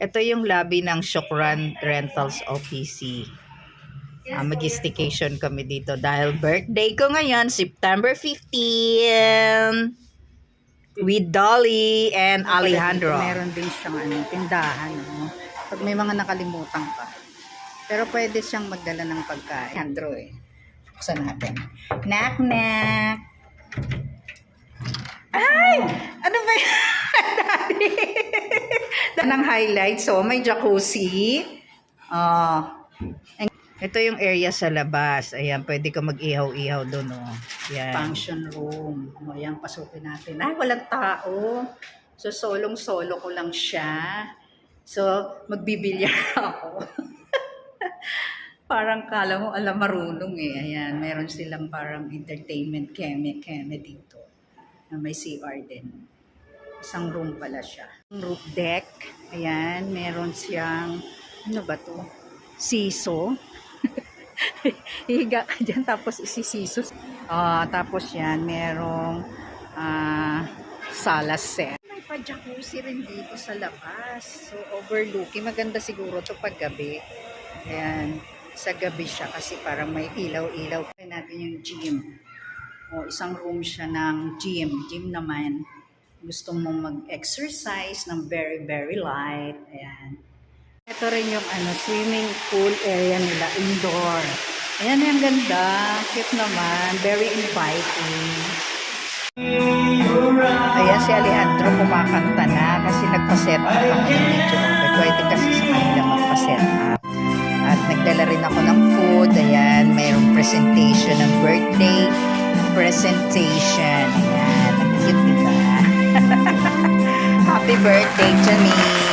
Ito yung lobby ng Shukran Rentals OPC. Ah, mag-staycation kami dito dahil birthday ko ngayon, September 15. With Dolly and Alejandro. Meron din siyang ano, tindahan. Ano, pag may mga nakalimutan ka. Pero pwede siyang magdala ng pagkain. Alejandro eh. Buksan natin. Knock, knock. Ay! Ano ba yan? Daddy? Ng highlights. So, may jacuzzi. Ah. Ito yung area sa labas. Ayan, pwede ka mag-ihaw-ihaw doon. Oh. Yan. function room. O, yan, pasukin natin. Ay, walang tao. So, solong-solo ko lang siya. So, magbibilyar ako. parang kala mo alam marunong eh. Ayan, meron silang parang entertainment keme-keme dito. May CR din. Isang room pala siya. Roof deck. Ayan, meron siyang, ano ba to? Siso. Higa ka dyan, tapos isisiso. Ah, tapos yan, merong ah, sala set. May pa-jacuzzi rin dito sa labas. So, overlooking. Maganda siguro to pag gabi. Ayan, sa gabi siya kasi parang may ilaw-ilaw. Kaya natin yung gym. O, isang room siya ng gym. Gym naman. Gusto mong mag-exercise ng very, very light. Ayan. Ito rin yung ano, swimming pool area nila, indoor. Ayan, yung ganda. Cute naman. Very inviting. Ayan si Alejandro kumakanta na kasi nagpa-set up ako ng video. Pwede kasi sa kanila magpa-set up. At nagdala rin ako ng food. Ayan, mayroong presentation ng birthday presentation. Ayan, ang cute diba? Birthday to me!